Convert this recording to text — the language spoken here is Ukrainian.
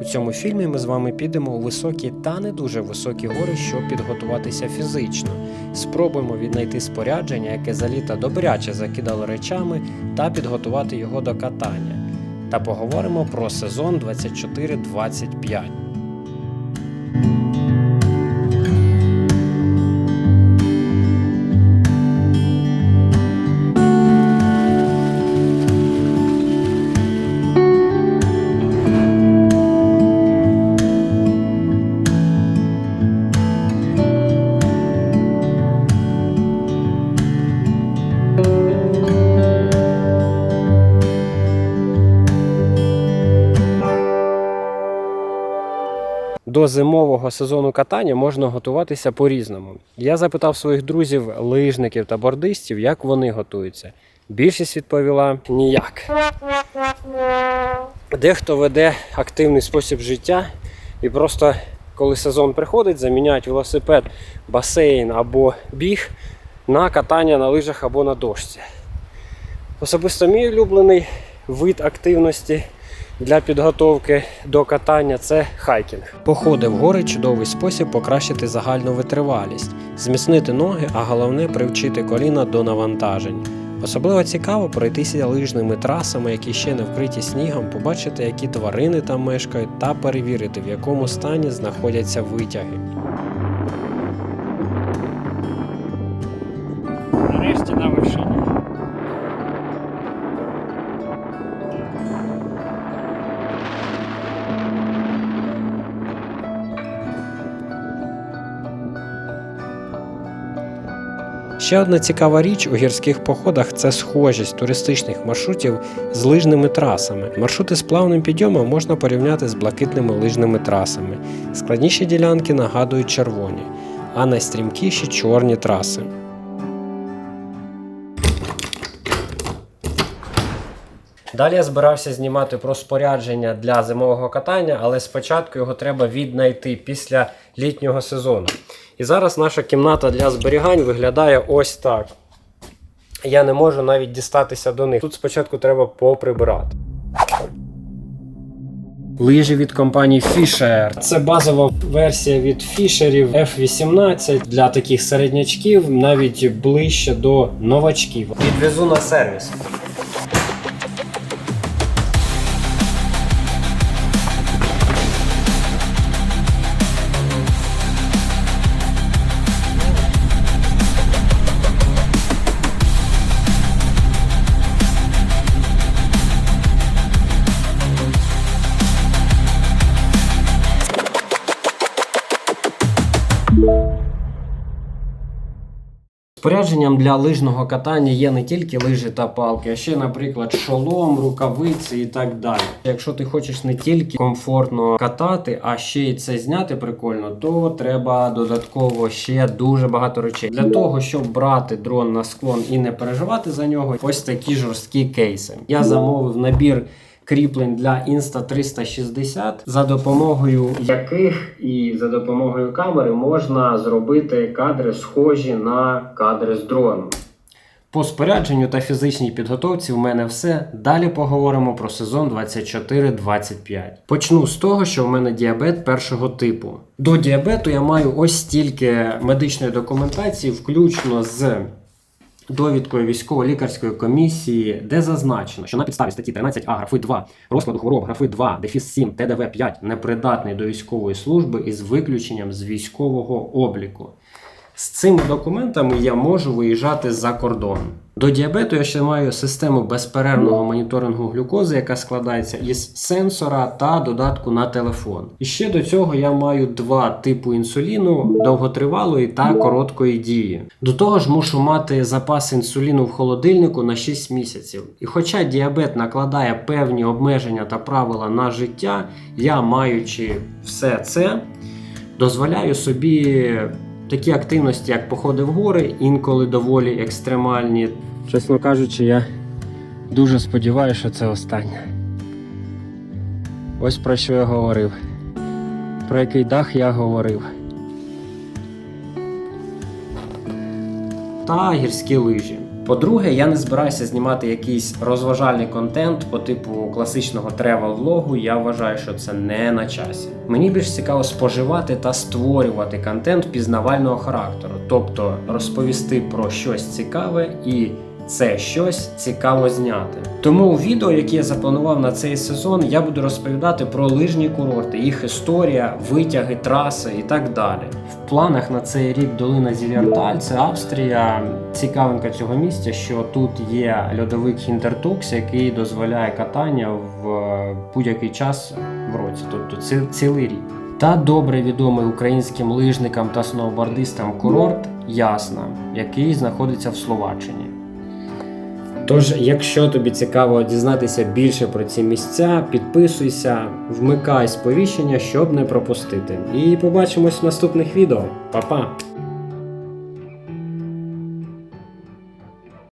У цьому фільмі ми з вами підемо у високі та не дуже високі гори, щоб підготуватися фізично. Спробуємо віднайти спорядження, яке за літа добряче закидало речами, та підготувати його до катання. Та поговоримо про сезон 24-25. До зимового сезону катання можна готуватися по-різному. Я запитав своїх друзів, лижників та бордистів, як вони готуються. Більшість відповіла ніяк. Дехто веде активний спосіб життя і просто коли сезон приходить, заміняють велосипед, басейн або біг на катання на лижах або на дошці. Особисто мій улюблений вид активності для підготовки до катання це хайкінг. Походи в гори чудовий спосіб покращити загальну витривалість, зміцнити ноги, а головне привчити коліна до навантажень. Особливо цікаво пройтися лижними трасами, які ще не вкриті снігом, побачити, які тварини там мешкають, та перевірити, в якому стані знаходяться витяги. Ще одна цікава річ у гірських походах це схожість туристичних маршрутів з лижними трасами. Маршрути з плавним підйомом можна порівняти з блакитними лижними трасами. Складніші ділянки нагадують червоні, а найстрімкіші чорні траси. Далі я збирався знімати про спорядження для зимового катання, але спочатку його треба віднайти після літнього сезону. І зараз наша кімната для зберігань виглядає ось так. Я не можу навіть дістатися до них. Тут спочатку треба поприбирати. Лижі від компанії Fisher. Це базова версія від Fisherів F18 для таких середнячків, навіть ближче до новачків. Відвезу на сервіс. Спорядженням для лижного катання є не тільки лижі та палки, а ще, наприклад, шолом, рукавиці і так далі. Якщо ти хочеш не тільки комфортно катати, а ще й це зняти прикольно, то треба додатково ще дуже багато речей. Для того, щоб брати дрон на склон і не переживати за нього, ось такі жорсткі кейси. Я замовив набір кріплень для Insta 360, за допомогою яких і за допомогою камери можна зробити кадри схожі на кадри з дроном. По спорядженню та фізичній підготовці в мене все. Далі поговоримо про сезон 24-25. Почну з того, що в мене діабет першого типу. До діабету я маю ось стільки медичної документації, включно з довідкою військово-лікарської комісії, де зазначено, що на підставі статті 13 А графи 2 розкладу хвороб графи 2 дефіс 7 ТДВ 5 непридатний до військової служби із виключенням з військового обліку. З цими документами я можу виїжджати за кордон. До діабету я ще маю систему безперервного моніторингу глюкози, яка складається із сенсора та додатку на телефон. І ще до цього я маю два типу інсуліну довготривалої та короткої дії. До того ж, мушу мати запас інсуліну в холодильнику на 6 місяців. І хоча діабет накладає певні обмеження та правила на життя, я маючи все це, дозволяю собі такі активності, як походи в гори, інколи доволі екстремальні. Чесно кажучи, я дуже сподіваюся, що це останнє. Ось про що я говорив. Про який дах я говорив. Та гірські лижі. По-друге, я не збираюся знімати якийсь розважальний контент по типу класичного тревел-влогу. Я вважаю, що це не на часі. Мені більш цікаво споживати та створювати контент пізнавального характеру, тобто розповісти про щось цікаве і це щось цікаво зняти. Тому у відео, яке я запланував на цей сезон, я буду розповідати про лижні курорти, їх історія, витяги, траси і так далі. В планах на цей рік долина Зілярталь, це Австрія. Цікавинка цього місця, що тут є льодовик Хінтертукс, який дозволяє катання в е, будь-який час в році, тобто ці- цілий рік. Та добре відомий українським лижникам та сноубордистам курорт Ясна, який знаходиться в Словаччині. Тож, якщо тобі цікаво дізнатися більше про ці місця, підписуйся, вмикай сповіщення, щоб не пропустити. І побачимось в наступних відео. Па-па!